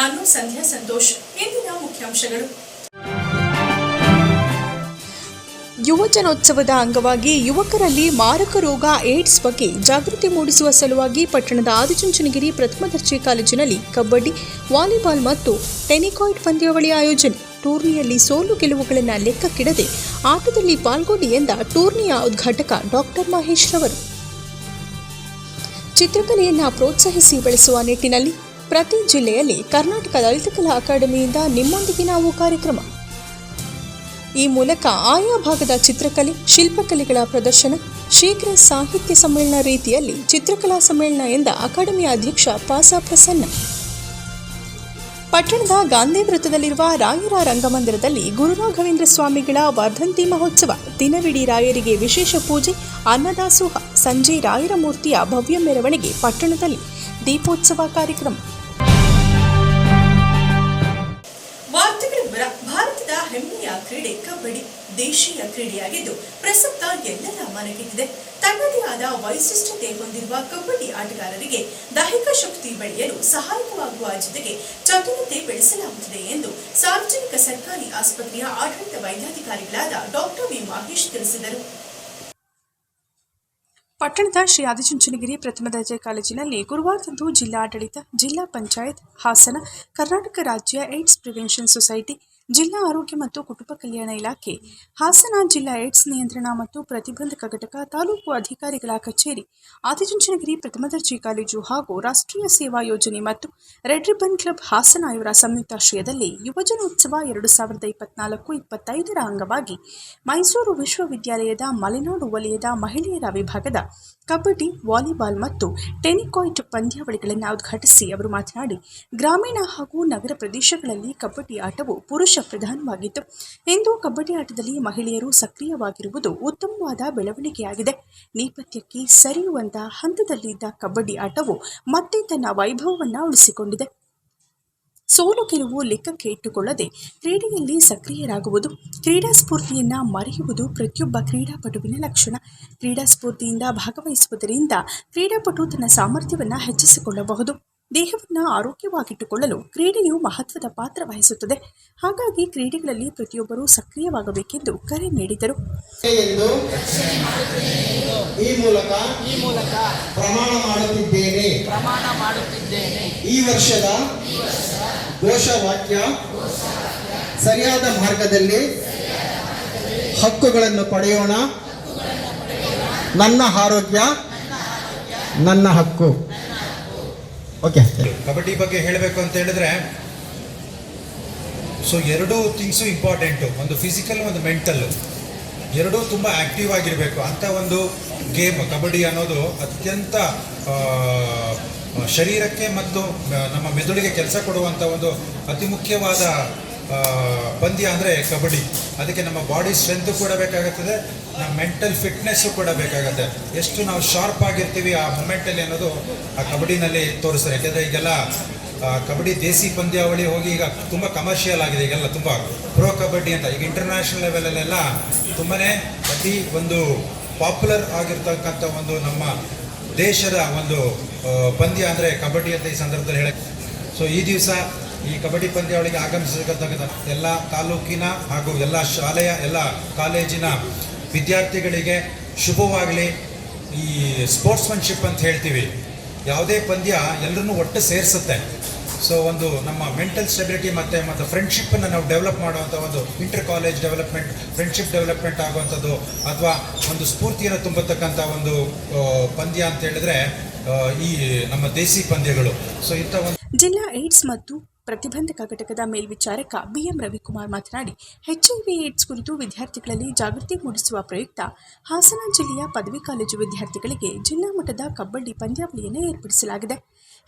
ನಾನು ಸಂಧ್ಯಾ ಸಂತೋಷ್, ಇಂದಿನ ಮುಖ್ಯಾಂಶಗಳು. ಯುವಜನೋತ್ಸವದ ಅಂಗವಾಗಿ ಯುವಕರಲ್ಲಿ ಮಾರಕ ರೋಗ ಏಡ್ಸ್ ಬಗ್ಗೆ ಜಾಗೃತಿ ಮೂಡಿಸುವ ಸಲುವಾಗಿ ಪಟ್ಟಣದ ಆದಿಚುಂಚನಗಿರಿ ಪ್ರಥಮ ದರ್ಜೆ ಕಾಲೇಜಿನಲ್ಲಿ ಕಬಡ್ಡಿ, ವಾಲಿಬಾಲ್ ಮತ್ತು ಟೆನಿಕಾಯ್ಡ್ ಪಂದ್ಯಾವಳಿ ಆಯೋಜನೆ. ಟೂರ್ನಿಯಲ್ಲಿ ಸೋಲು ಗೆಲುವುಗಳನ್ನು ಲೆಕ್ಕಕ್ಕಿಡದೆ ಆಟದಲ್ಲಿ ಪಾಲ್ಗೊಂಡಿ ಎಂದ ಟೂರ್ನಿಯ ಉದ್ಘಾಟಕ ಡಾಕ್ಟರ್ ಮಹೇಶ್ ರವರು ಚಿತ್ರಕಲೆಯನ್ನು ಪ್ರೋತ್ಸಾಹಿಸಿ ಬೆಳೆಸುವ ನಿಟ್ಟಿನಲ್ಲಿ ಪ್ರತಿ ಜಿಲ್ಲೆಯಲ್ಲಿ ಕರ್ನಾಟಕ ಲಲಿತ ಕಲಾ ಅಕಾಡೆಮಿಯಿಂದ ನಿಮ್ಮೊಂದಿಗೆ ನಾವು ಕಾರ್ಯಕ್ರಮ. ಈ ಮೂಲಕ ಆಯಾ ಭಾಗದ ಚಿತ್ರಕಲೆ, ಶಿಲ್ಪಕಲೆಗಳ ಪ್ರದರ್ಶನ, ಶೀಘ್ರ ಸಾಹಿತ್ಯ ಸಮ್ಮೇಳನ ರೀತಿಯಲ್ಲಿ ಚಿತ್ರಕಲಾ ಸಮ್ಮೇಳನ ಎಂದ ಅಕಾಡೆಮಿಯ ಅಧ್ಯಕ್ಷ ಪಾಸ ಪ್ರಸನ್ನ. ಪಟ್ಟಣದ ಗಾಂಧಿ ವೃತ್ತದಲ್ಲಿರುವ ರಾಯರ ರಂಗಮಂದಿರದಲ್ಲಿ ಗುರುರಾಘವೇಂದ್ರ ಸ್ವಾಮಿಗಳ ವರ್ಧಂತಿ ಮಹೋತ್ಸವ. ದಿನವಿಡೀ ರಾಯರಿಗೆ ವಿಶೇಷ ಪೂಜೆ, ಅನ್ನದಾಸೋಹ, ಸಂಜೆ ರಾಯರ ಮೂರ್ತಿಯ ಭವ್ಯ ಮೆರವಣಿಗೆ ಪಟ್ಟಣದಲ್ಲಿ ದೀಪೋತ್ಸವ ಕಾರ್ಯಕ್ರಮ. ಕ್ರೀಡೆ ಕಬಡ್ಡಿ ದೇಶೀಯ ಕ್ರೀಡೆಯಾಗಿದ್ದು ಪ್ರಸಕ್ತ ಎಲ್ಲರ ಮನಗೆಟ್ಟಿದೆ. ತನ್ನದೇ ಆದ ವೈಶಿಷ್ಟ್ಯತೆ ಹೊಂದಿರುವ ಕಬಡ್ಡಿ ಆಟಗಾರರಿಗೆ ದೈಹಿಕ ಶಕ್ತಿ ಬೆಳೆಯಲು ಸಹಾಯಕವಾಗುವ ಜೊತೆಗೆ ಚತುರತೆ ಬೆಳೆಸಲಾಗುತ್ತಿದೆ ಎಂದು ಸಾರ್ವಜನಿಕ ಸರ್ಕಾರಿ ಆಸ್ಪತ್ರೆಯ ಆಡಳಿತ ವೈದ್ಯಾಧಿಕಾರಿಗಳಾದ ಡಾಕ್ಟರ್ ವಿ ಮಹೇಶ್ ತಿಳಿಸಿದರು. ಪಟ್ಟಣದ ಶ್ರೀ ಆದಿಚುಂಚನಗಿರಿ ಪ್ರಥಮ ದರ್ಜೆ ಕಾಲೇಜಿನಲ್ಲಿ ಗುರುವಾರದಂದು ಜಿಲ್ಲಾಡಳಿತ, ಜಿಲ್ಲಾ ಪಂಚಾಯತ್, ಹಾಸನ, ಕರ್ನಾಟಕ ರಾಜ್ಯ ಏಡ್ಸ್ ಪ್ರಿವೆನ್ಷನ್ ಸೊಸೈಟಿ ಜಿಲ್ಲಾ ಆರೋಗ್ಯ ಮತ್ತು ಕುಟುಂಬ ಕಲ್ಯಾಣ ಇಲಾಖೆ, ಹಾಸನ ಜಿಲ್ಲಾ ಏಡ್ಸ್ ನಿಯಂತ್ರಣ ಮತ್ತು ಪ್ರತಿಬಂಧಕ ಘಟಕ ತಾಲೂಕು ಅಧಿಕಾರಿಗಳ ಕಚೇರಿ, ಆದಿಚುಂಚನಗಿರಿ ಪ್ರಥಮ ದರ್ಜೆ ಕಾಲೇಜು ಹಾಗೂ ರಾಷ್ಟ್ರೀಯ ಸೇವಾ ಯೋಜನೆ ಮತ್ತು ರೆಡ್ ರಿಬನ್ ಕ್ಲಬ್ ಹಾಸನ ಇವರ ಸಂಯುಕ್ತಾಶ್ರಯದಲ್ಲಿ ಯುವಜನೋತ್ಸವ ಎರಡು ಸಾವಿರದ ಇಪ್ಪತ್ನಾಲ್ಕು ಇಪ್ಪತ್ತೈದರ ಅಂಗವಾಗಿ ಮೈಸೂರು ವಿಶ್ವವಿದ್ಯಾಲಯದ ಮಲೆನಾಡು ವಲಯದ ಮಹಿಳೆಯರ ವಿಭಾಗದ ಕಬಡ್ಡಿ, ವಾಲಿಬಾಲ್ ಮತ್ತು ಟೆನಿಕಾಯ್ಟ್ ಪಂದ್ಯಾವಳಿಗಳನ್ನು ಉದ್ಘಾಟಿಸಿ ಅವರು ಮಾತನಾಡಿ, ಗ್ರಾಮೀಣ ಹಾಗೂ ನಗರ ಪ್ರದೇಶಗಳಲ್ಲಿ ಕಬಡ್ಡಿ ಆಟವು ಪುರುಷ ಪ್ರಧಾನವಾಗಿತ್ತು. ಇಂದು ಕಬಡ್ಡಿ ಆಟದಲ್ಲಿ ಮಹಿಳೆಯರು ಸಕ್ರಿಯವಾಗಿರುವುದು ಉತ್ತಮವಾದ ಬೆಳವಣಿಗೆಯಾಗಿದೆ. ನೇಪಥ್ಯಕ್ಕೆ ಸರಿಯುವಂತಹ ಹಂತದಲ್ಲಿದ್ದ ಕಬಡ್ಡಿ ಆಟವು ಮತ್ತೆ ತನ್ನ ವೈಭವವನ್ನು ಉಳಿಸಿಕೊಂಡಿದೆ. ಸೋಲು ಗೆಲುವು ಲೆಕ್ಕಕ್ಕೆ ಇಟ್ಟುಕೊಳ್ಳದೆ ಕ್ರೀಡೆಯಲ್ಲಿ ಸಕ್ರಿಯರಾಗುವುದು, ಕ್ರೀಡಾ ಸ್ಫೂರ್ತಿಯನ್ನು ಮರೆಯುವುದು ಪ್ರತಿಯೊಬ್ಬ ಕ್ರೀಡಾಪಟುವಿನ ಲಕ್ಷಣ. ಕ್ರೀಡಾ ಸ್ಫೂರ್ತಿಯಿಂದ ಭಾಗವಹಿಸುವುದರಿಂದ ಕ್ರೀಡಾಪಟು ತನ್ನ ಸಾಮರ್ಥ್ಯವನ್ನು ಹೆಚ್ಚಿಸಿಕೊಳ್ಳಬಹುದು. ದೇಹವನ್ನು ಆರೋಗ್ಯವಾಗಿಟ್ಟುಕೊಳ್ಳಲು ಕ್ರೀಡೆಯು ಮಹತ್ವದ ಪಾತ್ರ ವಹಿಸುತ್ತದೆ. ಹಾಗಾಗಿ ಕ್ರೀಡೆಗಳಲ್ಲಿ ಪ್ರತಿಯೊಬ್ಬರೂ ಸಕ್ರಿಯವಾಗಬೇಕೆಂದು ಕರೆ ನೀಡಿದರು. ಈ ಮೂಲಕ ಈ ಮೂಲಕ ಪ್ರಮಾಣ ಮಾಡುತ್ತಿದ್ದೇನೆ. ಪ್ರಮಾಣ ಮಾಡುತ್ತಿದ್ದೇನೆ. ಈ ವರ್ಷದ ಘೋಷವಾಕ್ಯ ಸರಿಯಾದ ಮಾರ್ಗದಲ್ಲಿ ಹಕ್ಕುಗಳನ್ನು ಪಡೆಯೋಣ. ನನ್ನ ಆರೋಗ್ಯ ನನ್ನ ಹಕ್ಕು. ಓಕೆ ಕಬಡ್ಡಿ ಬಗ್ಗೆ ಹೇಳಬೇಕು ಅಂತ ಹೇಳಿದ್ರೆ ಸೊ ಎರಡೂ ಥಿಂಗ್ಸು ಇಂಪಾರ್ಟೆಂಟು ಒಂದು ಫಿಸಿಕಲ್ ಒಂದು ಮೆಂಟಲ್ ಎರಡೂ ತುಂಬ ಆ್ಯಕ್ಟಿವ್ ಆಗಿರಬೇಕು. ಅಂಥ ಒಂದು ಗೇಮ್ ಕಬಡ್ಡಿ ಅನ್ನೋದು ಅತ್ಯಂತ ಶರೀರಕ್ಕೆ ಮತ್ತು ನಮ್ಮ ಮೆದುಳಿಗೆ ಕೆಲಸ ಕೊಡುವಂಥ ಒಂದು ಅತಿ ಮುಖ್ಯವಾದ ಪಂದ್ಯ ಅಂದರೆ ಕಬಡ್ಡಿ. ಅದಕ್ಕೆ ನಮ್ಮ ಬಾಡಿ ಸ್ಟ್ರೆಂತು ಕೂಡ ಬೇಕಾಗುತ್ತದೆ, ನಮ್ಮ ಮೆಂಟಲ್ ಫಿಟ್ನೆಸ್ಸು ಕೂಡ ಬೇಕಾಗುತ್ತೆ. ಎಷ್ಟು ನಾವು ಶಾರ್ಪ್ ಆಗಿರ್ತೀವಿ ಆ ಮೂಮೆಂಟಲ್ಲಿ ಅನ್ನೋದು ಆ ಕಬಡ್ಡಿನಲ್ಲಿ ತೋರಿಸ್ತಾರೆ. ಯಾಕೆಂದರೆ ಈಗೆಲ್ಲ ಕಬಡ್ಡಿ ದೇಸಿ ಪಂದ್ಯಾವಳಿ ಹೋಗಿ ಈಗ ತುಂಬ ಕಮರ್ಷಿಯಲ್ ಆಗಿದೆ. ಈಗೆಲ್ಲ ತುಂಬ ಪ್ರೋ ಕಬಡ್ಡಿ ಅಂತ. ಈಗ ಇಂಟರ್ನ್ಯಾಷನಲ್ ಲೆವೆಲಲ್ಲೆಲ್ಲ ತುಂಬಾ ಅತಿ ಒಂದು ಪಾಪ್ಯುಲರ್ ಆಗಿರ್ತಕ್ಕಂಥ ಒಂದು ನಮ್ಮ ದೇಶದ ಒಂದು ಪಂದ್ಯ ಅಂದರೆ ಕಬಡ್ಡಿ ಅಂತ ಈ ಸಂದರ್ಭದಲ್ಲಿ ಹೇಳಕ್ಕೆ ಸೊ ಈ ದಿವಸ ಈ ಕಬಡ್ಡಿ ಪಂದ್ಯಾವಳಿಗೆ ಆಗಮಿಸತಕ್ಕಂಥ ಎಲ್ಲ ತಾಲೂಕಿನ ಹಾಗೂ ಎಲ್ಲ ಶಾಲೆಯ ಎಲ್ಲ ಕಾಲೇಜಿನ ವಿದ್ಯಾರ್ಥಿಗಳಿಗೆ ಶುಭವಾಗಲಿ. ಈ ಸ್ಪೋರ್ಟ್ಸ್ಮನ್ಶಿಪ್ ಅಂತ ಹೇಳ್ತೀವಿ. ಯಾವುದೇ ಪಂದ್ಯ ಎಲ್ಲರನ್ನೂ ಒಟ್ಟು ಸೇರಿಸುತ್ತೆ. ಸೊ ಒಂದು ನಮ್ಮ ಮೆಂಟಲ್ ಸ್ಟೆಬಿಲಿಟಿ ಮತ್ತು ಮತ್ತು ಫ್ರೆಂಡ್ಶಿಪ್ಪನ್ನು ನಾವು ಡೆವಲಪ್ ಮಾಡುವಂಥ ಒಂದು inter college development, friendship development ಆಗುವಂಥದ್ದು ಅಥವಾ ಒಂದು ಸ್ಫೂರ್ತಿಯನ್ನು ತುಂಬತಕ್ಕಂಥ ಒಂದು ಪಂದ್ಯ ಅಂತ ಹೇಳಿದ್ರೆ ಈ ನಮ್ಮ ದೇಸಿ ಪಂದ್ಯಗಳು. ಸೊ ಇಂಥ ಒಂದು ಜಿಲ್ಲಾ ಏಡ್ಸ್ ಮತ್ತು ಪ್ರತಿಬಂಧಕ ಘಟಕದ ಮೇಲ್ವಿಚಾರಕ ಬಿಎಂ ರವಿಕುಮಾರ್ ಮಾತನಾಡಿ ಎಚ್ಐವಿ ಏಡ್ಸ್ ಕುರಿತು ವಿದ್ಯಾರ್ಥಿಗಳಲ್ಲಿ ಜಾಗೃತಿ ಮೂಡಿಸುವ ಪ್ರಯುಕ್ತ ಹಾಸನ ಜಿಲ್ಲೆಯ ಪದವಿ ಕಾಲೇಜು ವಿದ್ಯಾರ್ಥಿಗಳಿಗೆ ಜಿಲ್ಲಾ ಮಟ್ಟದ ಕಬಡ್ಡಿ ಪಂದ್ಯಾವಳಿಯನ್ನು ಏರ್ಪಡಿಸಲಾಗಿದೆ.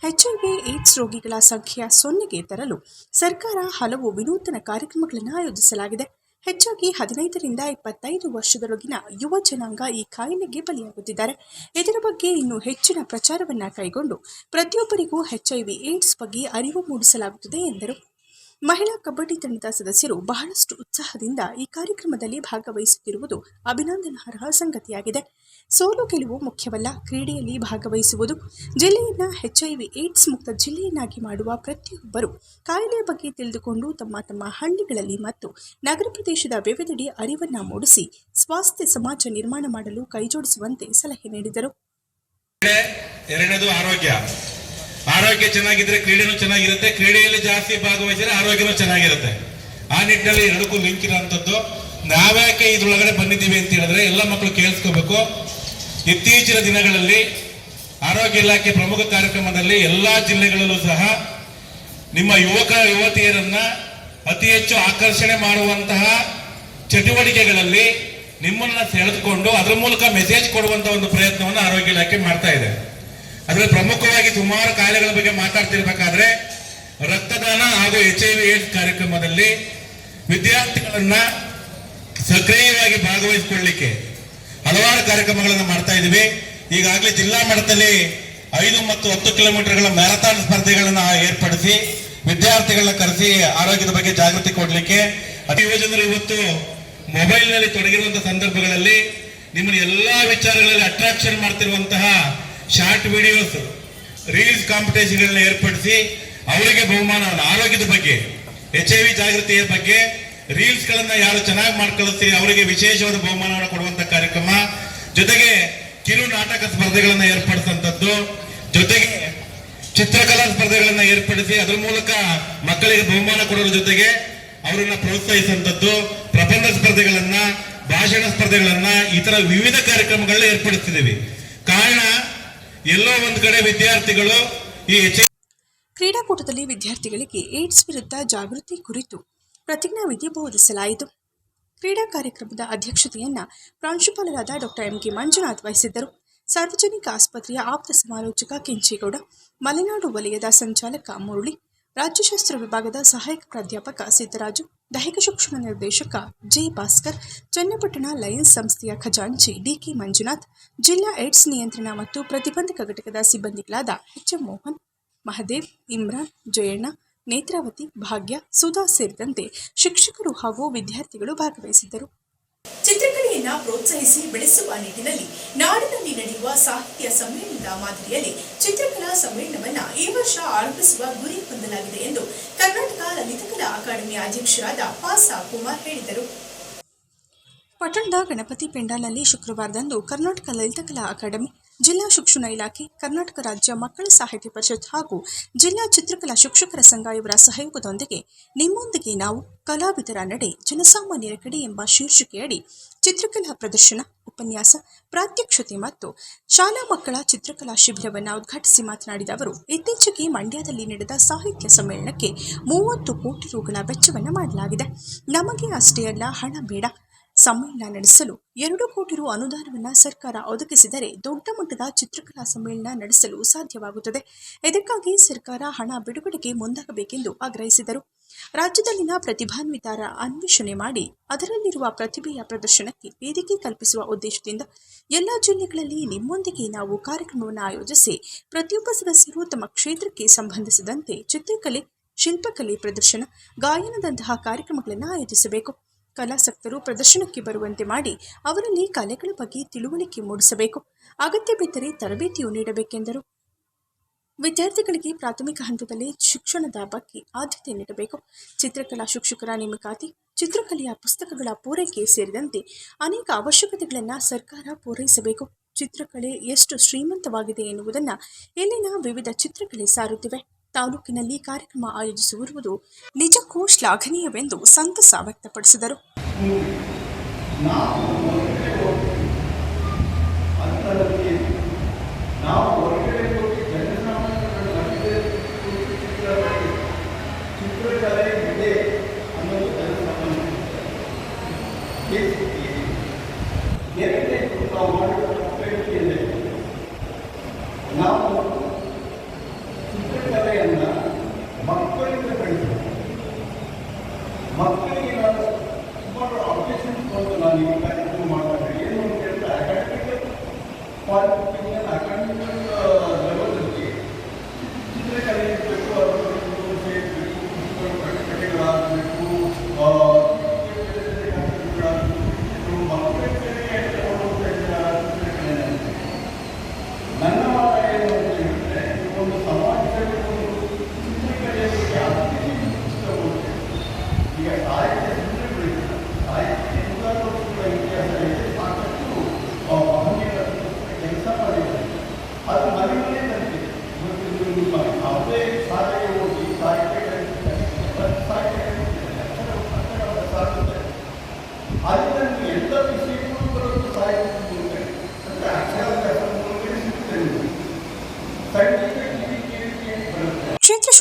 ಎಚ್ಐವಿ ಏಡ್ಸ್ ರೋಗಿಗಳ ಸಂಖ್ಯೆಯ ಸೊನ್ನೆಗೆ ತರಲು ಸರ್ಕಾರ ಹಲವು ವಿನೂತನ ಕಾರ್ಯಕ್ರಮಗಳನ್ನು ಆಯೋಜಿಸಲಾಗಿದೆ. ಹೆಚ್ಚಾಗಿ ಹದಿನೈದರಿಂದ ಇಪ್ಪತ್ತೈದು ವರ್ಷದೊಳಗಿನ ಯುವ ಜನಾಂಗ ಈ ಕಾಯಿಲೆಗೆ ಬಲಿಯಾಗುತ್ತಿದ್ದಾರೆ. ಇದರ ಬಗ್ಗೆ ಇನ್ನೂ ಹೆಚ್ಚಿನ ಪ್ರಚಾರವನ್ನು ಕೈಗೊಂಡು ಪ್ರತಿಯೊಬ್ಬರಿಗೂ ಎಚ್ಐವಿ ಏಡ್ಸ್ ಬಗ್ಗೆ ಅರಿವು ಮೂಡಿಸಲಾಗುತ್ತದೆ ಎಂದರು. ಮಹಿಳಾ ಕಬಡ್ಡಿ ತಂಡದ ಸದಸ್ಯರು ಬಹಳಷ್ಟು ಉತ್ಸಾಹದಿಂದ ಈ ಕಾರ್ಯಕ್ರಮದಲ್ಲಿ ಭಾಗವಹಿಸುತ್ತಿರುವುದು ಅಭಿನಂದನಾರ್ಹ ಸಂಗತಿಯಾಗಿದೆ. ಸೋಲು ಗೆಲುವು ಮುಖ್ಯವಲ್ಲ, ಕ್ರೀಡೆಯಲ್ಲಿ ಭಾಗವಹಿಸುವುದು. ಜಿಲ್ಲೆಯನ್ನ ಎಚ್ಐವಿ ಏಡ್ಸ್ ಮುಕ್ತ ಜಿಲ್ಲೆಯನ್ನಾಗಿ ಮಾಡುವ ಪ್ರತಿಯೊಬ್ಬರು ಕಾಯಿಲೆಯ ಬಗ್ಗೆ ತಿಳಿದುಕೊಂಡು ತಮ್ಮ ತಮ್ಮ ಹಳ್ಳಿಗಳಲ್ಲಿ ಮತ್ತು ನಗರ ಪ್ರದೇಶದ ವಿವಿಧೆಡೆ ಅರಿವನ್ನು ಮೂಡಿಸಿ ಸ್ವಾಸ್ಥ್ಯ ಸಮಾಜ ನಿರ್ಮಾಣ ಮಾಡಲು ಕೈಜೋಡಿಸುವಂತೆ ಸಲಹೆ ನೀಡಿದರು. ಎರಡನೇದು ಆರೋಗ್ಯ. ಆರೋಗ್ಯ ಚೆನ್ನಾಗಿದ್ರೆ ಕ್ರೀಡೆನೂ ಚೆನ್ನಾಗಿರುತ್ತೆ, ಕ್ರೀಡೆಯಲ್ಲಿ ಜಾಸ್ತಿ ಭಾಗವಹಿಸಿದ್ರೆ ಆರೋಗ್ಯನೂ ಚೆನ್ನಾಗಿರುತ್ತೆ. ಆ ನಿಟ್ಟಿನಲ್ಲಿ ಎರಡಕ್ಕೂ ಲಿಂಕ್ ಇರೋಂಥದ್ದು ನಾವ್ಯಾಕೆ ಇದ್ರೊಳಗಡೆ ಬಂದಿದ್ದೀವಿ ಅಂತ ಹೇಳಿದ್ರೆ ಎಲ್ಲ ಮಕ್ಕಳು ಕೇಳಿಸ್ಕೋಬೇಕು. ಇತ್ತೀಚಿನ ದಿನಗಳಲ್ಲಿ ಆರೋಗ್ಯ ಇಲಾಖೆ ಪ್ರಮುಖ ಕಾರ್ಯಕ್ರಮದಲ್ಲಿ ಎಲ್ಲಾ ಜಿಲ್ಲೆಗಳಲ್ಲೂ ಸಹ ನಿಮ್ಮ ಯುವಕ ಯುವತಿಯರನ್ನ ಅತಿ ಹೆಚ್ಚು ಆಕರ್ಷಣೆ ಮಾಡುವಂತಹ ಚಟುವಟಿಕೆಗಳಲ್ಲಿ ನಿಮ್ಮನ್ನ ಸೆಳೆದುಕೊಂಡು ಅದರ ಮೂಲಕ ಮೆಸೇಜ್ ಕೊಡುವಂತ ಒಂದು ಪ್ರಯತ್ನವನ್ನು ಆರೋಗ್ಯ ಇಲಾಖೆ ಮಾಡ್ತಾ ಇದೆ. ಅದರಲ್ಲಿ ಪ್ರಮುಖವಾಗಿ ಸುಮಾರು ಕಾಯಿಲೆಗಳ ಬಗ್ಗೆ ಮಾತಾಡ್ತಿರ್ಬೇಕಾದ್ರೆ ರಕ್ತದಾನ ಹಾಗೂ ಎಚ್ ಐ ವಿ ಏಡ್ಸ್ ಕಾರ್ಯಕ್ರಮದಲ್ಲಿ ವಿದ್ಯಾರ್ಥಿಗಳನ್ನ ಸಕ್ರಿಯವಾಗಿ ಭಾಗವಹಿಸಿಕೊಳ್ಳಲಿಕ್ಕೆ ಹಲವಾರು ಕಾರ್ಯಕ್ರಮಗಳನ್ನು ಮಾಡ್ತಾ ಇದ್ದೀವಿ. ಈಗಾಗಲೇ ಜಿಲ್ಲಾ ಮಟ್ಟದಲ್ಲಿ ಐದು ಮತ್ತು ಹತ್ತು ಕಿಲೋಮೀಟರ್ಗಳ ಮ್ಯಾರಥಾನ್ ಸ್ಪರ್ಧೆಗಳನ್ನ ಏರ್ಪಡಿಸಿ ವಿದ್ಯಾರ್ಥಿಗಳನ್ನ ಕರೆಸಿ ಆರೋಗ್ಯದ ಬಗ್ಗೆ ಜಾಗೃತಿ ಕೊಡಲಿಕ್ಕೆ ಅತಿ ಯುವಜನರು ಇವತ್ತು ಮೊಬೈಲ್ನಲ್ಲಿ ತೊಡಗಿರುವಂತಹ ಸಂದರ್ಭಗಳಲ್ಲಿ ನಿಮ್ಮನ್ನ ಎಲ್ಲಾ ವಿಚಾರಗಳಲ್ಲಿ ಅಟ್ರಾಕ್ಷನ್ ಮಾಡ್ತಿರುವಂತಹ ಶಾರ್ಟ್ ವಿಡಿಯೋಸ್ ರೀಲ್ಸ್ ಕಾಂಪಿಟೇಷನ್ ಏರ್ಪಡಿಸಿ ಅವರಿಗೆ ಬಹುಮಾನ, ಆರೋಗ್ಯದ ಬಗ್ಗೆ ಎಚ್ ಐ ವಿ ಜಾಗೃತಿಯ ಬಗ್ಗೆ ರೀಲ್ಸ್ ಗಳನ್ನ ಯಾರು ಚೆನ್ನಾಗಿ ಮಾಡ್ಕೊಳ್ತೀರಿ ಅವರಿಗೆ ವಿಶೇಷವಾದ ಬಹುಮಾನವನ್ನು ಕೊಡುವಂತ ಕಾರ್ಯಕ್ರಮ. ಜೊತೆಗೆ ಕಿರು ನಾಟಕ ಸ್ಪರ್ಧೆಗಳನ್ನ ಏರ್ಪಡಿಸುವಂತದ್ದು ಜೊತೆಗೆ ಚಿತ್ರಕಲಾ ಸ್ಪರ್ಧೆಗಳನ್ನ ಏರ್ಪಡಿಸಿ ಅದರ ಮೂಲಕ ಮಕ್ಕಳಿಗೆ ಬಹುಮಾನ ಕೊಡೋದ್ರ ಜೊತೆಗೆ ಅವರನ್ನ ಪ್ರೋತ್ಸಾಹಿಸುವಂತದ್ದು ಪ್ರಬಂಧ ಸ್ಪರ್ಧೆಗಳನ್ನ, ಭಾಷಣ ಸ್ಪರ್ಧೆಗಳನ್ನ ಈ ತರ ವಿವಿಧ ಕಾರ್ಯಕ್ರಮಗಳನ್ನ ಏರ್ಪಡಿಸ್ತಿದ್ದೀವಿ. ಕಾರಣ, ಎಲ್ಲೋ ಒಂದ್ ಕಡೆ ವಿದ್ಯಾರ್ಥಿಗಳು ಈ ಕ್ರೀಡಾಕೂಟದಲ್ಲಿ ವಿದ್ಯಾರ್ಥಿಗಳಿಗೆ ಏಡ್ಸ್ ವಿರುದ್ಧ ಜಾಗೃತಿ ಕುರಿತು ಪ್ರತಿಜ್ಞಾವಿಧಿ ಬೋಧಿಸಲಾಯಿತು. ಕ್ರೀಡಾ ಕಾರ್ಯಕ್ರಮದ ಅಧ್ಯಕ್ಷತೆಯನ್ನ ಪ್ರಾಂಶುಪಾಲರಾದ ಡಾಕ್ಟರ್ ಎಂಕೆ ಮಂಜುನಾಥ್ ವಹಿಸಿದ್ದರು. ಸಾರ್ವಜನಿಕ ಆಸ್ಪತ್ರೆಯ ಆಪ್ತ ಸಮಾಲೋಚಕ ಕೆಂಚೇಗೌಡ, ಮಲೆನಾಡು ವಲಯದ ಸಂಚಾಲಕ ಮುರುಳಿ, ರಾಜ್ಯಶಾಸ್ತ್ರ ವಿಭಾಗದ ಸಹಾಯಕ ಪ್ರಾಧ್ಯಾಪಕ ಸಿದ್ದರಾಜು, ದೈಹಿಕ ಶಿಕ್ಷಣ ನಿರ್ದೇಶಕ ಜೆ ಭಾಸ್ಕರ್, ಚನ್ನಪಟ್ಟಣ ಲಯನ್ಸ್ ಸಂಸ್ಥೆಯ ಖಜಾಂಚಿ ಡಿಕೆ ಮಂಜುನಾಥ್, ಜಿಲ್ಲಾ ಏಡ್ಸ್ ನಿಯಂತ್ರಣ ಮತ್ತು ಪ್ರತಿಬಂಧಕ ಘಟಕದ ಸಿಬ್ಬಂದಿಗಳಾದ ಎಚ್ ಎಂ ಮೋಹನ್, ಮಹದೇವ್, ಇಮ್ರಾನ್, ಜಯಣ್ಣ ನೇತ್ರಾವತಿ ಭಾಗ್ಯ ಸುಧಾ ಸೇರಿದಂತೆ ಶಿಕ್ಷಕರು ಹಾಗೂ ವಿದ್ಯಾರ್ಥಿಗಳು ಭಾಗವಹಿಸಿದ್ದರು. ಚಿತ್ರಕಲೆಯನ್ನ ಪ್ರೋತ್ಸಾಹಿಸಿ ಬೆಳೆಸುವ ನಿಟ್ಟಿನಲ್ಲಿ ನಾಡಿನಲ್ಲಿ ನಡೆಯುವ ಸಾಹಿತ್ಯ ಸಮ್ಮೇಳನದ ಮಾದರಿಯಲ್ಲಿ ಚಿತ್ರಕಲಾ ಸಮ್ಮೇಳನವನ್ನ ಈ ವರ್ಷ ಆರಂಭಿಸುವ ಗುರಿ ಹೊಂದಲಾಗಿದೆ ಎಂದು ಕರ್ನಾಟಕ ಲಲಿತಕಲಾ ಅಕಾಡೆಮಿ ಅಧ್ಯಕ್ಷರಾದ ಪಾಸಾ ಕುಮಾರ್ ಹೇಳಿದರು. ಪಟ್ಟಣದ ಗಣಪತಿ ಪೆಂಡಾಲ್ನಲ್ಲಿ ಶುಕ್ರವಾರದಂದು ಕರ್ನಾಟಕ ಲಲಿತಕಲಾ ಅಕಾಡೆಮಿ ಜಿಲ್ಲಾ ಶಿಕ್ಷಣ ಇಲಾಖೆ, ಕರ್ನಾಟಕ ರಾಜ್ಯ ಮಕ್ಕಳ ಸಾಹಿತ್ಯ ಪರಿಷತ್ ಹಾಗೂ ಜಿಲ್ಲಾ ಚಿತ್ರಕಲಾ ಶಿಕ್ಷಕರ ಸಂಘ ಇವರ ಸಹಯೋಗದೊಂದಿಗೆ ನಿಮ್ಮೊಂದಿಗೆ ನಾವು ಕಲಾವಿದರ ನಡೆ ಜನಸಾಮಾನ್ಯರ ಕಡೆ ಎಂಬ ಶೀರ್ಷಿಕೆಯಡಿ ಚಿತ್ರಕಲಾ ಪ್ರದರ್ಶನ, ಉಪನ್ಯಾಸ, ಪ್ರಾತ್ಯಕ್ಷತೆ ಮತ್ತು ಶಾಲಾ ಮಕ್ಕಳ ಚಿತ್ರಕಲಾ ಶಿಬಿರವನ್ನು ಉದ್ಘಾಟಿಸಿ ಮಾತನಾಡಿದ ಅವರು, ಇತ್ತೀಚೆಗೆ ಮಂಡ್ಯದಲ್ಲಿ ನಡೆದ ಸಾಹಿತ್ಯ ಸಮ್ಮೇಳನಕ್ಕೆ ಮೂವತ್ತು ಕೋಟಿ ರೂಗಳ ವೆಚ್ಚವನ್ನು ಮಾಡಲಾಗಿದೆ. ನಮಗೆ ಅಷ್ಟೇ ಅಲ್ಲ, ಹಣ ಬೇಡ. ಸಮ್ಮೇಳನ ನಡೆಸಲು ಎರಡು ಕೋಟಿ ರು ಅನುದಾನವನ್ನು ಸರ್ಕಾರ ಒದಗಿಸಿದರೆ ದೊಡ್ಡ ಮಟ್ಟದ ಚಿತ್ರಕಲಾ ಸಮ್ಮೇಳನ ನಡೆಸಲು ಸಾಧ್ಯವಾಗುತ್ತದೆ. ಇದಕ್ಕಾಗಿ ಸರ್ಕಾರ ಹಣ ಬಿಡುಗಡೆಗೆ ಮುಂದಾಗಬೇಕೆಂದು ಆಗ್ರಹಿಸಿದರು. ರಾಜ್ಯದಲ್ಲಿನ ಪ್ರತಿಭಾನ್ವಿತರ ಅನ್ವೇಷಣೆ ಮಾಡಿ ಅದರಲ್ಲಿರುವ ಪ್ರತಿಭೆಯ ಪ್ರದರ್ಶನಕ್ಕೆ ವೇದಿಕೆ ಕಲ್ಪಿಸುವ ಉದ್ದೇಶದಿಂದ ಎಲ್ಲ ಜಿಲ್ಲೆಗಳಲ್ಲಿ ನಿಮ್ಮೊಂದಿಗೆ ನಾವು ಕಾರ್ಯಕ್ರಮವನ್ನು ಆಯೋಜಿಸಿ ಪ್ರತಿಯೊಬ್ಬ ಸದಸ್ಯರು ತಮ್ಮ ಕ್ಷೇತ್ರಕ್ಕೆ ಸಂಬಂಧಿಸಿದಂತೆ ಚಿತ್ರಕಲೆ, ಶಿಲ್ಪಕಲೆ ಪ್ರದರ್ಶನ, ಗಾಯನದಂತಹ ಕಾರ್ಯಕ್ರಮಗಳನ್ನು ಆಯೋಜಿಸಬೇಕು. ಕಲಾಸಕ್ತರು ಪ್ರದರ್ಶನಕ್ಕೆ ಬರುವಂತೆ ಮಾಡಿ ಅವರಲ್ಲಿ ಕಲೆಗಳ ಬಗ್ಗೆ ತಿಳುವಳಿಕೆ ಮೂಡಿಸಬೇಕು. ಅಗತ್ಯ ಬಿದ್ದರೆ ತರಬೇತಿಯು ನೀಡಬೇಕೆಂದರು. ವಿದ್ಯಾರ್ಥಿಗಳಿಗೆ ಪ್ರಾಥಮಿಕ ಹಂತದಲ್ಲಿ ಶಿಕ್ಷಣದ ಬಗ್ಗೆ ಆದ್ಯತೆ ನೀಡಬೇಕು. ಚಿತ್ರಕಲಾ ಶಿಕ್ಷಕರ ನೇಮಕಾತಿ, ಚಿತ್ರಕಲೆಯ ಪುಸ್ತಕಗಳ ಪೂರೈಕೆ ಸೇರಿದಂತೆ ಅನೇಕ ಅವಶ್ಯಕತೆಗಳನ್ನು ಸರ್ಕಾರ ಪೂರೈಸಬೇಕು. ಚಿತ್ರಕಲೆ ಎಷ್ಟು ಶ್ರೀಮಂತವಾಗಿದೆ ಎನ್ನುವುದನ್ನು ಇಲ್ಲಿನ ವಿವಿಧ ಚಿತ್ರಕಲೆ ಸಾರುತ್ತಿವೆ. ತಾಲೂಕಿನಲ್ಲಿ ಕಾರ್ಯಕ್ರಮ ಆಯೋಜಿಸಿರುವುದು ನಿಜಕ್ಕೂ ಶ್ಲಾಘನೀಯವೆಂದು ಸಂತಸ ವ್ಯಕ್ತಪಡಿಸಿದರು. ನಾವು ಹೊರಗಡೆ ಹೋಗಿ ಜನಸಾಮಾನ್ಯರ ಮಧ್ಯೆ ಕೂತು ಚಿತ್ರಕಲೆ ಚಿತ್ರಕಲೆ ಇದೆ ಅನ್ನೋದು ಜನಸಾಮಾನ್ಯ ಎರಡನೇ ನಾವು ಮಾಡಿದ ತಪ್ಪೇಳಿಕೆಯಲ್ಲಿ ನಾವು ಚಿತ್ರಕಲೆಯನ್ನ ಮಕ್ಕಳಿಂದ ಬೆಳೆಸಬೇಕು ಮಕ್ಕಳಿಗೆ ನಾನು ಸುಮಾರು ಅಬ್ಜೆಕ್ಷನ್ ಬಂದು ನಾನು ಈ ಕಾರ್ಯಕ್ರಮ ಮಾಡುವಾಗ ಏನು ಅಂತ ಹೇಳಿದ್ರೆ ಅಕಾಡೆಮಿಕ್ ಕ್ವಾಲಿಫಿಕೇಶನ್ ಅಕಾಡೆಮಿಕ್ ಲೆವೆಲಲ್ಲಿ ಚಿತ್ರಕಲೆ ಇರಬೇಕು ಅದರಲ್ಲಿ ಸೇರಬೇಕು ಪುಸ್ತಕಗಳು ಪ್ರಕಟಣೆಗಳು ಕ್ಷೇತ್ರ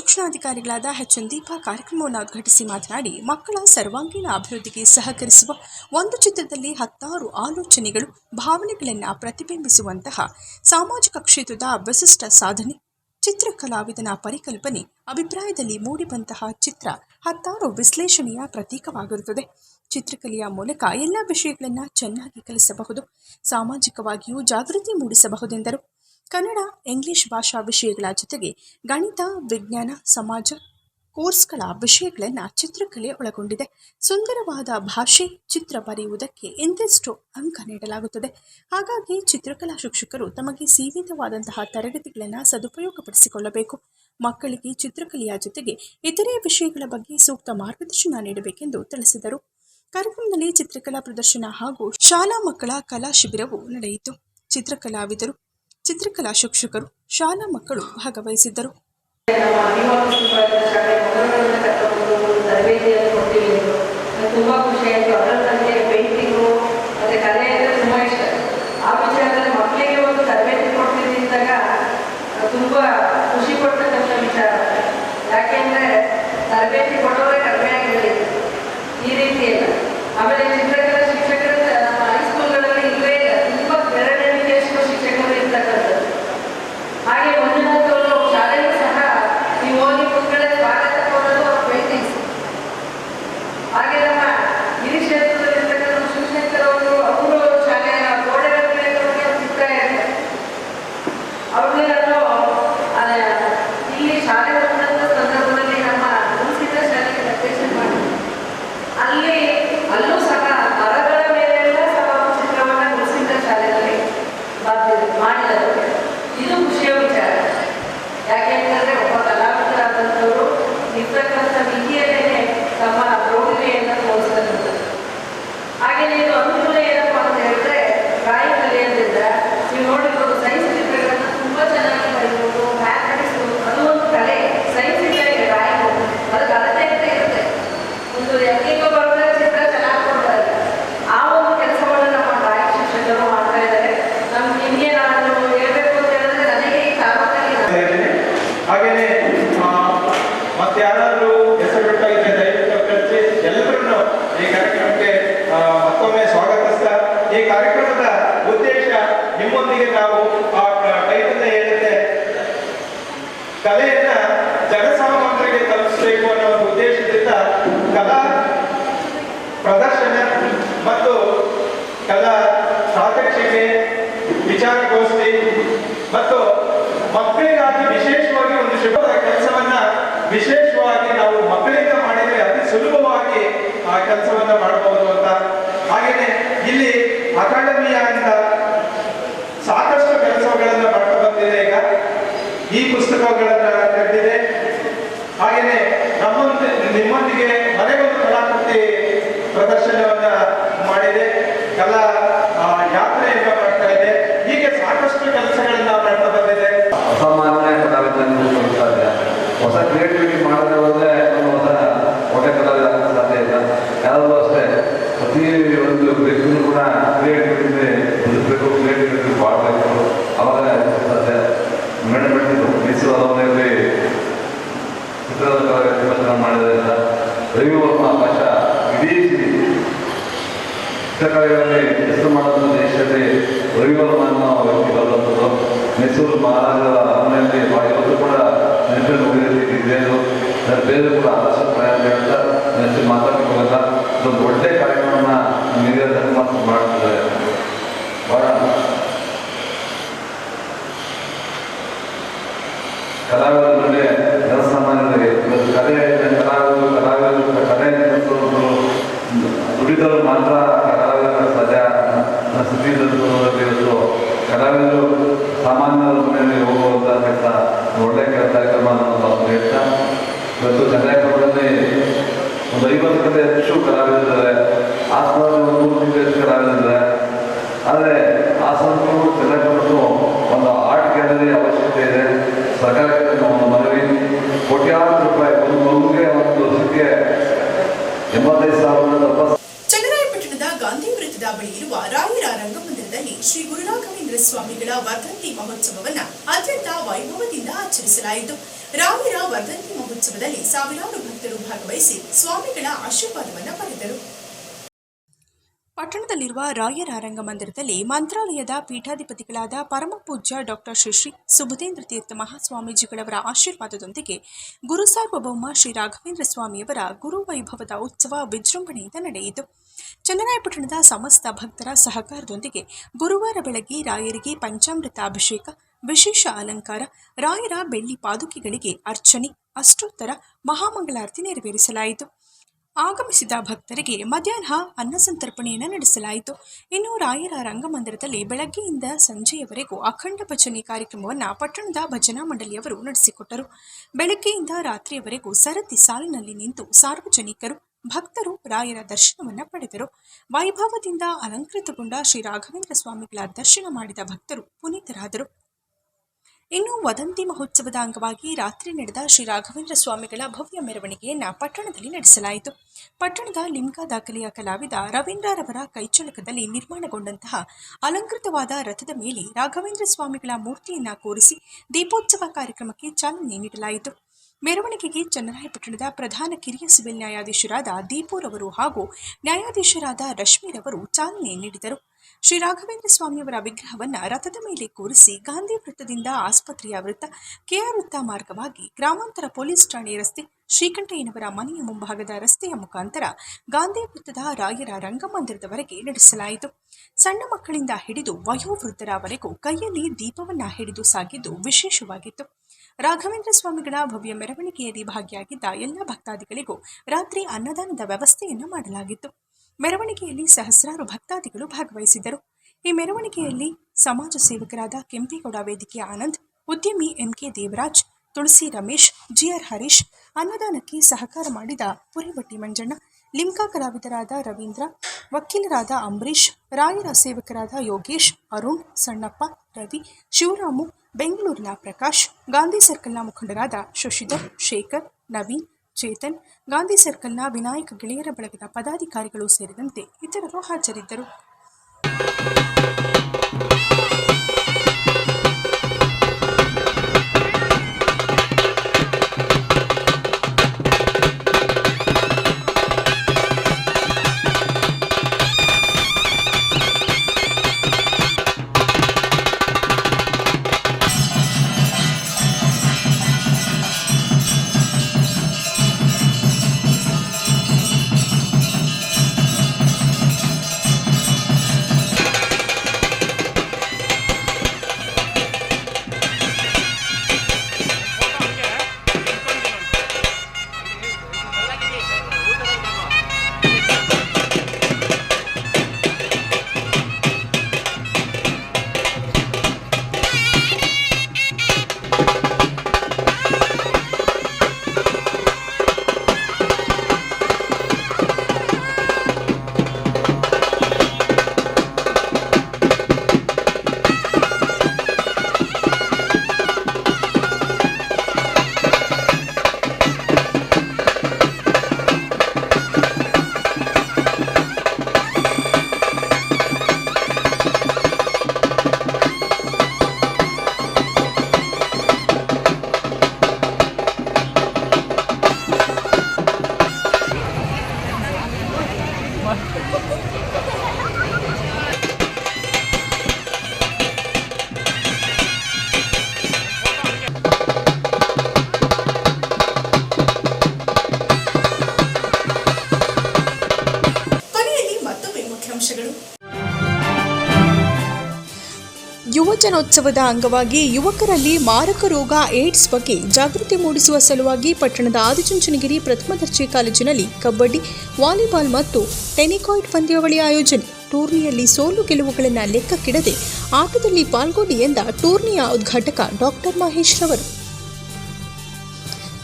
ಶಿಕ್ಷಣಾಧಿಕಾರಿಗಳಾದ ಎಚ್ ಎನ್ ಕಾರ್ಯಕ್ರಮವನ್ನು ಉದ್ಘಾಟಿಸಿ ಮಾತನಾಡಿ, ಮಕ್ಕಳ ಸರ್ವಾಂಗೀಣ ಅಭಿವೃದ್ಧಿಗೆ ಸಹಕರಿಸುವ ಒಂದು ಚಿತ್ರದಲ್ಲಿ ಹತ್ತಾರು ಆಲೋಚನೆಗಳು, ಭಾವನೆಗಳನ್ನು ಪ್ರತಿಬಿಂಬಿಸುವಂತಹ ಸಾಮಾಜಿಕ ಕ್ಷೇತ್ರದ ವಿಶಿಷ್ಟ ಸಾಧನೆ ಚಿತ್ರಕಲಾವಿದನ ಪರಿಕಲ್ಪನೆ, ಅಭಿಪ್ರಾಯದಲ್ಲಿ ಮೂಡಿಬಂತಹ ಚಿತ್ರ ಹತ್ತಾರು ವಿಶ್ಲೇಷಣೆಯ ಪ್ರತೀಕವಾಗಿರುತ್ತದೆ. ಚಿತ್ರಕಲೆಯ ಮೂಲಕ ಎಲ್ಲ ವಿಷಯಗಳನ್ನು ಚೆನ್ನಾಗಿ ಕಲಿಸಬಹುದು, ಸಾಮಾಜಿಕವಾಗಿಯೂ ಜಾಗೃತಿ ಮೂಡಿಸಬಹುದೆಂದರು ಕನ್ನಡ, ಇಂಗ್ಲಿಷ್ ಭಾಷಾ ವಿಷಯಗಳ ಜೊತೆಗೆ ಗಣಿತ, ವಿಜ್ಞಾನ, ಸಮಾಜ ಕೋರ್ಸ್ಗಳ ವಿಷಯಗಳನ್ನು ಚಿತ್ರಕಲೆ ಒಳಗೊಂಡಿದೆ. ಸುಂದರವಾದ ಭಾಷೆ ಚಿತ್ರ ಬರೆಯುವುದಕ್ಕೆ ಇಂತಿಷ್ಟು ಅಂಕ ನೀಡಲಾಗುತ್ತದೆ. ಹಾಗಾಗಿ ಚಿತ್ರಕಲಾ ಶಿಕ್ಷಕರು ತಮಗೆ ಸೀಮಿತವಾದಂತಹ ತರಗತಿಗಳನ್ನು ಸದುಪಯೋಗಪಡಿಸಿಕೊಳ್ಳಬೇಕು. ಮಕ್ಕಳಿಗೆ ಚಿತ್ರಕಲೆಯ ಜೊತೆಗೆ ಇತರೆ ವಿಷಯಗಳ ಬಗ್ಗೆ ಸೂಕ್ತ ಮಾರ್ಗದರ್ಶನ ನೀಡಬೇಕೆಂದು ತಿಳಿಸಿದರು. ಕಾರ್ಯಕ್ರಮದಲ್ಲಿ ಚಿತ್ರಕಲಾ ಪ್ರದರ್ಶನ ಹಾಗೂ ಶಾಲಾ ಮಕ್ಕಳ ಕಲಾ ಶಿಬಿರವು ನಡೆಯಿತು. ಚಿತ್ರಕಲಾವಿದರು ಚಿತ್ರಕಲಾ ಶಿಕ್ಷಕರು ಶಾಲಾ ಮಕ್ಕಳು ಭಾಗವಹಿಸಿದ್ದರು ನಮ್ಮ ಅಭಿಮಾನ ಶಾಲೆ ಮಕ್ಕಳನ್ನ ಕರ್ಕೊಂಡು ಒಂದು ತರಬೇತಿಯನ್ನು ಕೊಡ್ತೀವಿ ಎಂದು ನಂಗೆ ತುಂಬ ಖುಷಿ ಆಯಿತು ಅದರ ನನಗೆ ಪೇಂಟಿಂಗು ಮತ್ತು ಕಲೆ ಅಂದರೆ ತುಂಬ ಇಷ್ಟ ಆ ವಿಚಾರದಲ್ಲಿ ಮಕ್ಕಳಿಗೆ ಒಂದು ತರಬೇತಿ ಕೊಡ್ತೀನಿ ಅಂದಾಗ ತುಂಬ ಖುಷಿ ಪಡ್ತಕ್ಕಂಥ ವಿಚಾರ ಯಾಕೆಂದರೆ ತರಬೇತಿ ಕೊಡೋರೇ ಕಡಿಮೆ ಆಗಿರಲಿ ಈ ರೀತಿ ಇಲ್ಲ ಆಮೇಲೆ ಚಿತ್ರಕಲಾ ಶಿಕ್ಷಕರು ನಮ್ಮ ಹೈಸ್ಕೂಲ್ಗಳಲ್ಲಿ ಇಲ್ಲವೇ ಇಲ್ಲ ತುಂಬ ಬೆರಳೆಣಿಕೆಯಷ್ಟು ಶಿಕ್ಷಕರು ಇರ್ತಕ್ಕಂಥದ್ದು ಹಾಗೆ ಮಂಜುನಾಥ್ ಅವರು ಶಾಲೆಯೂ ಸಹ ನೀವು ಹೋಗಿ ಕುತ್ಕಡೆ ಸ್ವಾಗತ ಕೊಡೋದು ಪೇಂಟಿಂಗ್ಸ್ ಹಾಗೆ ನಮ್ಮ ಹಿರಿ ಕ್ಷೇತ್ರದಲ್ಲಿರ್ತಕ್ಕಂಥ ಶಿವಶಂಕರ್ ಅವರು ಅವರು ಶಾಲೆಯ ಗೋಡೆಗಳ ಮೇಲೆ ಅವ್ರಿಗೆ ಒಂದು ಚಿತ್ರ ಇರುತ್ತೆ ಅವ್ರಿಗೆ ನಾನು ಅದೇ ಇಲ್ಲಿ ಶಾಲೆ ಹೋದಂಥ ಸಂದರ್ಭದಲ್ಲಿ ನಮ್ಮ ಮುನ್ಸಿತ ಶಾಲೆಗೆ ಲೊಕೇಶನ್ ಮಾಡಿದ್ವಿ ಅಲ್ಲಿ ಅಲ್ಲೂ ಸಹ ಮರಗಳ ಮೇಲೆಲ್ಲ ಸಹ ಒಂದು ಚಿತ್ರವನ್ನು ಮುನ್ಸಿತ ಶಾಲೆಯಲ್ಲಿ ಬರ್ತಿದ್ರು ಮಾಡಿದರು ಇದು ಖುಷಿಯ ವಿಚಾರ ಯಾಕೆಂತಂದ್ರೆ ಒಬ್ಬ ಕಲಾವಿದರಾದಂಥವರು ಇರ್ತಕ್ಕಂಥ ವಿಧಿಯಲ್ಲೇನೆ ತಮ್ಮ ಪ್ರೌಢಿಮೆಯನ್ನು ತೋರಿಸ್ತಕ್ಕಂಥದ್ದು ಹಾಗೆ ಇದು ಅನುಕೂಲ ಏನಪ್ಪ ಅಂತ ಹೇಳಿದ್ರೆ ಡ್ರಾಯಿಂಗ್ ಕಲಿಯೋದ್ರಿಂದ ನೀವು ನೋಡಿರ್ಬೋದು ಸೈನ್ಸ್ ಚಿತ್ರಗಳನ್ನ ತುಂಬ ಚೆನ್ನಾಗಿ ಬರೀಬೋದು ಮ್ಯಾಥಮೆಟಿಕ್ಸ್ ಅದು ಒಂದು ಕಲೆ ಸೈನ್ಸ್ ಇದ್ದಾಗ ಡ್ರಾಯಿಂಗ್ ಅದಕ್ಕೆ ಅಳತೆ ಅಂತ ಇರುತ್ತೆ ಒಂದು ಹೆಂಗಿಂಗೋ ಬರೋದ್ರೆ ಚಿತ್ರ ಚೆನ್ನಾಗಿ ಕೊಡ್ತಾರೆ ಆ ಒಂದು ಕೆಲಸವನ್ನು ನಮ್ಮ ಡ್ರಾಯಿಂಗ್ ಶಿಕ್ಷಕರು ಮಾಡ್ತಾ ಇದ್ದಾರೆ ನಮ್ಗೆ ಹಿಂಗೆ ನಾನು ಹೇಳ್ಬೇಕು ಅಂತ ಹೇಳಿದ್ರೆ ನನಗೆ ಈ ಕಾರಣಕ್ಕಾಗಿ ನಾನು ಹಾಗೇನೆ ಆ, ಮತ್ತೆ ಯಾರಾದ್ರೂ ಹೆಸರು ಬೇಕಾಗಿದ್ರೆ ದಯವಿಟ್ಟು ಕಳಿಸಿ ಎಲ್ಲರನ್ನು ಈ ಕಾರ್ಯಕ್ರಮಕ್ಕೆ ಆ, ಮತ್ತೊಮ್ಮೆ ಸ್ವಾಗತಿಸ್ತಾ ಈ ಕಾರ್ಯಕ್ರಮದ ಉದ್ದೇಶ ನಿಮ್ಮೊಂದಿಗೆ ನಾವು ಆ ಟೈಟಲ್ ಹೇಳುತ್ತೆ ಕಲೆಯನ್ನ ಜನಸಾಮಾನ್ಯರಿಗೆ ತಲುಪಿಸಬೇಕು ಅನ್ನೋ ಒಂದು ಉದ್ದೇಶದಿಂದ ಕಲಾ ಪ್ರದರ್ಶನ ಮತ್ತು ಕಲಾ ಸಾಕ್ಷಿಕೆ ವಿಚಾರಗೋಷ್ಠಿ ಮತ್ತು ಮಕ್ಕಳಿಗಾಗಿ ವಿಶೇಷವಾಗಿ ಒಂದು ಶುಭದ ಕೆಲಸವನ್ನ ವಿಶೇಷವಾಗಿ ನಾವು ಮಕ್ಕಳಿಂದ ಮಾಡಿದ್ರೆ ಅತಿ ಸುಲಭವಾಗಿ ಆ ಕೆಲಸವನ್ನ ಮಾಡಬಹುದು ಅಂತ. ಹಾಗೆಯೇ ಇಲ್ಲಿ ಅಕಾಡೆಮಿಯಿಂದ ಸಾಕಷ್ಟು ಕೆಲಸಗಳನ್ನ ಮಾಡ್ತಾ ಬಂದಿದೆ ಈಗ. ಈ ಪುಸ್ತಕಗಳನ್ನ ಕರೆದಿದೆ ಹಾಗೆಯೇ ನಮ್ಮೊಂದಿಗೆ ನಿಮ್ಮೊಂದಿಗೆ ಮನೆಗೊಂದು ಕಲಾಕೃತಿ ಪ್ರದರ್ಶನವನ್ನ ಮಾಡಿದೆ ಕಲಾ ಯಾತ್ರೆ ಬರ್ತಾ ಮಾಡ್ತಾ ಇದೆ. ಹೀಗೆ ಸಾಕಷ್ಟು ಕೆಲಸಗಳನ್ನ ಮಾಡ್ತಾ ಬಂದಿದೆ. ಅಸಾಮಾನ್ಯ ಕಲಾವಿದರನ್ನು ಹೊಸ ಕಲಾವಿದರಲ್ಲಿ ಜನಸಾಮಾನ್ಯರಿಗೆ ಇವತ್ತು ಕಲೆ ಕಲಾವಿದರು ಕಲಾವಿದರು ಕಲೆ ದುಡಿದವರು ಮಾತ್ರ ಕಲಾವಿದರ ಸಜಾ ತಲುಪುವುದರಲ್ಲಿ ಇವತ್ತು ಕಲಾವಿದರು ಸಾಮಾನ್ಯರ ಮನೆಯಲ್ಲಿ ಹೋಗುವಂಥ ಕೆಲಸ ಒಳ್ಳೆಯ ಕಾರ್ಯಕ್ರಮ ಅನ್ನೋದು ಹೇಳ್ತಾ ಇವತ್ತು ಚಂದ್ರಾಯಪುರದಲ್ಲಿ ಒಂದು ಐವತ್ತಕ್ಕಂತ ಹೆಚ್ಚು ಕಲಾವಿದರಿದ್ದಾರೆ ಆಸ್ಪತ್ರೆ ಒಂದು ನೂರು ಹೆಚ್ಚು ಕಲಾವಿದರಿದ್ದಾರೆ ಆದರೆ ಹಾಸನಕ್ಕೂ ಚಂದ್ರಾಯಪುರಕ್ಕೂ ಒಂದು ಆರ್ಟ್ ಗ್ಯಾಲರಿ ಅವಶ್ಯಕತೆ ಇದೆ. ಸರ್ಕಾರಕ್ಕೆ ಒಂದು ಮನವಿ ಕೋಟ್ಯಾಂತರ ರೂಪಾಯಿ ಒಂದು ಮಗುಗೆ ಒಂದು ವರ್ಷಕ್ಕೆ ಎಂಬತ್ತೈದು ಸಾವಿರದ ಚನ್ನರಾಯಪಟ್ಟಣದ ಗಾಂಧಿ ವೃತ್ತದ ಬಳಿ ಇರುವ ರಾಯರ ರಂಗಮಂದಿರದಲ್ಲಿ ಶ್ರೀ ಗುರುರಾಘವೇಂದ್ರ ಸ್ವಾಮಿಗಳ ವರ್ಧಂತಿ ಮಹೋತ್ಸವವನ್ನ ಅತ್ಯಂತ ವೈಭವದಿಂದ ಆಚರಿಸಲಾಯಿತು. ರಾಯರ ವರ್ಧಂತಿ ಮಹೋತ್ಸವದಲ್ಲಿ ಸಾವಿರಾರು ಭಕ್ತರು ಭಾಗವಹಿಸಿ ಸ್ವಾಮಿಗಳ ಆಶೀರ್ವಾದವನ್ನು ಪಟ್ಟಣದಲ್ಲಿರುವ ರಾಯರ ರಂಗಮಂದಿರದಲ್ಲಿ ಮಂತ್ರಾಲಯದ ಪೀಠಾಧಿಪತಿಗಳಾದ ಪರಮಪೂಜ್ಯ ಡಾಕ್ಟರ್ ಶ್ರೀ ಶ್ರೀ ಸುಬುಧೇಂದ್ರ ತೀರ್ಥ ಮಹಾಸ್ವಾಮೀಜಿಗಳವರ ಆಶೀರ್ವಾದದೊಂದಿಗೆ ಗುರು ಸಾರ್ವಭೌಮ ಶ್ರೀ ರಾಘವೇಂದ್ರ ಸ್ವಾಮಿಯವರ ಗುರುವೈಭವದ ಉತ್ಸವ ವಿಜೃಂಭಣೆಯಿಂದ ನಡೆಯಿತು. ಚನ್ನರಾಯಪಟ್ಟಣದ ಸಮಸ್ತ ಭಕ್ತರ ಸಹಕಾರದೊಂದಿಗೆ ಗುರುವಾರ ಬೆಳಗ್ಗೆ ರಾಯರಿಗೆ ಪಂಚಾಮೃತ ಅಭಿಷೇಕ, ವಿಶೇಷ ಅಲಂಕಾರ, ರಾಯರ ಬೆಳ್ಳಿ ಪಾದುಕೆಗಳಿಗೆ ಅರ್ಚನೆ, ಅಷ್ಟೋತ್ತರ ಮಹಾಮಂಗಳಾರತಿ ನೆರವೇರಿಸಲಾಯಿತು. ಆಗಮಿಸಿದ ಭಕ್ತರಿಗೆ ಮಧ್ಯಾಹ್ನ ಅನ್ನ ಸಂತರ್ಪಣೆಯನ್ನು ನಡೆಸಲಾಯಿತು. ಇನ್ನು ರಾಯರ ರಂಗಮಂದಿರದಲ್ಲಿ ಬೆಳಗ್ಗೆಯಿಂದ ಸಂಜೆಯವರೆಗೂ ಅಖಂಡ ಭಜನೆ ಕಾರ್ಯಕ್ರಮವನ್ನು ಪಟ್ಟಣದ ಭಜನಾ ಮಂಡಳಿಯವರು ನಡೆಸಿಕೊಟ್ಟರು. ಬೆಳಗ್ಗೆಯಿಂದ ರಾತ್ರಿಯವರೆಗೂ ಸರತಿ ಸಾಲಿನಲ್ಲಿ ನಿಂತು ಸಾರ್ವಜನಿಕರು, ಭಕ್ತರು ರಾಯರ ದರ್ಶನವನ್ನು ಪಡೆದರು. ವೈಭವದಿಂದ ಅಲಂಕೃತಗೊಂಡ ಶ್ರೀ ರಾಘವೇಂದ್ರ ಸ್ವಾಮಿಗಳ ದರ್ಶನ ಮಾಡಿದ ಭಕ್ತರು ಪುನೀತರಾದರು. ಇನ್ನು ವದಂತಿ ಮಹೋತ್ಸವದ ಅಂಗವಾಗಿ ರಾತ್ರಿ ನಡೆದ ಶ್ರೀ ರಾಘವೇಂದ್ರ ಸ್ವಾಮಿಗಳ ಭವ್ಯ ಮೆರವಣಿಗೆಯನ್ನು ಪಟ್ಟಣದಲ್ಲಿ ನಡೆಸಲಾಯಿತು. ಪಟ್ಟಣದ ಲಿಮ್ಕಾ ದಾಖಲೆಯ ಕಲಾವಿದ ರವೀಂದ್ರರವರ ಕೈಚಳಕದಲ್ಲಿ ನಿರ್ಮಾಣಗೊಂಡಂತಹ ಅಲಂಕೃತವಾದ ರಥದ ಮೇಲೆ ರಾಘವೇಂದ್ರ ಸ್ವಾಮಿಗಳ ಮೂರ್ತಿಯನ್ನ ಕೂರಿಸಿ ದೀಪೋತ್ಸವ ಕಾರ್ಯಕ್ರಮಕ್ಕೆ ಚಾಲನೆ ನೀಡಲಾಯಿತು. ಮೆರವಣಿಗೆಗೆ ಚನ್ನರಾಯಪಟ್ಟಣದ ಪ್ರಧಾನ ಕಿರಿಯ ಸಿವಿಲ್ ನ್ಯಾಯಾಧೀಶರಾದ ದೀಪುರವರು ಹಾಗೂ ನ್ಯಾಯಾಧೀಶರಾದ ರಶ್ಮಿರವರು ಚಾಲನೆ ನೀಡಿದರು. ಶ್ರೀ ರಾಘವೇಂದ್ರ ಸ್ವಾಮಿಯವರ ವಿಗ್ರಹವನ್ನು ರಥದ ಮೇಲೆ ಕೂರಿಸಿ ಗಾಂಧಿ ವೃತ್ತದಿಂದ ಆಸ್ಪತ್ರೆಯ ವೃತ್ತ ಕೆಆರ್ ವೃತ್ತ ಮಾರ್ಗವಾಗಿ ಗ್ರಾಮಾಂತರ ಪೊಲೀಸ್ ಠಾಣೆ ರಸ್ತೆ ಶ್ರೀಕಂಠಯ್ಯನವರ ಮನೆಯ ಮುಂಭಾಗದ ರಸ್ತೆಯ ಮುಖಾಂತರ ಗಾಂಧಿ ವೃತ್ತದ ರಾಯರ ರಂಗಮಂದಿರದವರೆಗೆ ನಡೆಸಲಾಯಿತು. ಸಣ್ಣ ಮಕ್ಕಳಿಂದ ಹಿಡಿದು ವಯೋವೃದ್ಧರವರೆಗೂ ಕೈಯಲ್ಲಿ ದೀಪವನ್ನ ಹಿಡಿದು ಸಾಗಿದ್ದು ವಿಶೇಷವಾಗಿತ್ತು. ರಾಘವೇಂದ್ರ ಸ್ವಾಮಿಗಳ ಭವ್ಯ ಮೆರವಣಿಗೆಯಲ್ಲಿ ಭಾಗಿಯಾಗಿದ್ದ ಎಲ್ಲ ಭಕ್ತಾದಿಗಳಿಗೂ ರಾತ್ರಿ ಅನ್ನದಾನದ ವ್ಯವಸ್ಥೆಯನ್ನು ಮಾಡಲಾಗಿತ್ತು. ಮೆರವಣಿಗೆಯಲ್ಲಿ ಸಹಸ್ರಾರು ಭಕ್ತಾದಿಗಳು ಭಾಗವಹಿಸಿದ್ದರು. ಈ ಮೆರವಣಿಗೆಯಲ್ಲಿ ಸಮಾಜ ಸೇವಕರಾದ ಕೆಂಪೇಗೌಡ ವೇದಿಕೆಯ ಆನಂದ್, ಉದ್ಯಮಿ M K Devaraj, Tulasi Ramesh, G R Harish, ಅನ್ನದಾನಕ್ಕೆ ಸಹಕಾರ ಮಾಡಿದ ಪುರಿಬಟ್ಟಿ ಮಂಜಣ್ಣ ಲಿಮ್ಕಾ ಕಲಾವಿದರಾದ ರವೀಂದ್ರ, ವಕೀಲರಾದ ಅಂಬರೀಶ್ ರಾಯರ ಸೇವಕರಾದ ಯೋಗೇಶ್, ಅರುಣ್, ಸಣ್ಣಪ್ಪ, ರವಿ, ಶಿವರಾಮು, ಬೆಂಗಳೂರಿನ ಪ್ರಕಾಶ್, ಗಾಂಧಿ ಸರ್ಕಲ್ನ ಮುಖಂಡರಾದ ಶಶಿಧರ್, ಶೇಖರ್, ನವೀನ್ ಚೇತನ್ ಗಾಂಧಿ ಸರ್ಕಲ್ನ ವಿನಾಯಕ ಗೆಳೆಯರ ಬಳಗದ ಪದಾಧಿಕಾರಿಗಳು ಸೇರಿದಂತೆ ಇತರರು ಹಾಜರಿದ್ದರು. ಯುವಜನೋತ್ಸವದ ಅಂಗವಾಗಿ ಯುವಕರಲ್ಲಿ ಮಾರಕ ರೋಗ ಏಡ್ಸ್ ಬಗ್ಗೆ ಜಾಗೃತಿ ಮೂಡಿಸುವ ಸಲುವಾಗಿ ಪಟ್ಟಣದ ಆದಿಚುಂಚನಗಿರಿ ಪ್ರಥಮ ದರ್ಜೆ ಕಾಲೇಜಿನಲ್ಲಿ ಕಬಡ್ಡಿ, ವಾಲಿಬಾಲ್ ಮತ್ತು ಟೆನಿಕಾಯ್ಡ್ ಪಂದ್ಯಾವಳಿ ಆಯೋಜನೆ. ಟೂರ್ನಿಯಲ್ಲಿ ಸೋಲು ಗೆಲುವುಗಳನ್ನು ಲೆಕ್ಕಕ್ಕಿಡದೆ ಆಟದಲ್ಲಿ ಪಾಲ್ಗೊಂಡು ಎಂದ ಟೂರ್ನಿಯ ಉದ್ಘಾಟಕ ಡಾಕ್ಟರ್ ಮಹೇಶ್ ರವರು.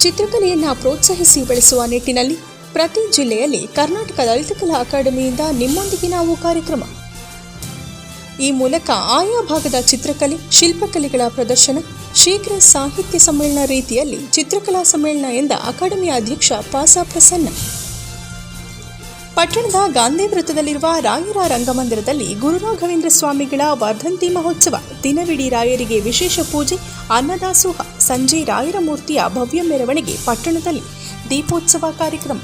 ಚಿತ್ರಕಲೆಯನ್ನು ಪ್ರೋತ್ಸಾಹಿಸಿ ಬೆಳೆಸುವ ನಿಟ್ಟಿನಲ್ಲಿ ಪ್ರತಿ ಜಿಲ್ಲೆಯಲ್ಲಿ ಕರ್ನಾಟಕ ಲಲಿತಕಲಾ ಅಕಾಡೆಮಿಯಿಂದ ನಿಮ್ಮೊಂದಿಗೆ ನಾವು ಕಾರ್ಯಕ್ರಮ. ಈ ಮೂಲಕ ಆಯಾ ಭಾಗದ ಚಿತ್ರಕಲೆ, ಶಿಲ್ಪಕಲೆಗಳ ಪ್ರದರ್ಶನ, ಶೀಘ್ರ ಸಾಹಿತ್ಯ ಸಮ್ಮೇಳನ ರೀತಿಯಲ್ಲಿ ಚಿತ್ರಕಲಾ ಸಮ್ಮೇಳನ ಎಂದ ಅಕಾಡೆಮಿ ಅಧ್ಯಕ್ಷ ಪಾಸಾ ಪ್ರಸನ್ನ. ಪಟ್ಟಣದ ಗಾಂಧಿ ವೃತ್ತದಲ್ಲಿರುವ ರಾಯರ ರಂಗಮಂದಿರದಲ್ಲಿ ಗುರುರಾಘವೇಂದ್ರ ಸ್ವಾಮಿಗಳ ವರ್ಧಂತಿ ಮಹೋತ್ಸವ. ದಿನವಿಡೀ ರಾಯರಿಗೆ ವಿಶೇಷ ಪೂಜೆ, ಅನ್ನದಾಸೋಹ, ಸಂಜೆ ರಾಯರ ಮೂರ್ತಿಯ ಭವ್ಯ ಮೆರವಣಿಗೆ ಪಟ್ಟಣದಲ್ಲಿ ದೀಪೋತ್ಸವ ಕಾರ್ಯಕ್ರಮ.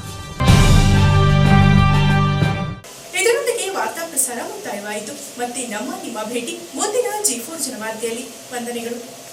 ಮುಕ್ತಾಯವಾಯಿತು ಮತ್ತೆ ನಮ್ಮ ನಿಮ್ಮ ಭೇಟಿ. ಮುಂದಿನ ಜಿ ಫೋರ್ ಜನವಾರ್ತೆಯಲ್ಲಿ ವಂದನೆಗಳು.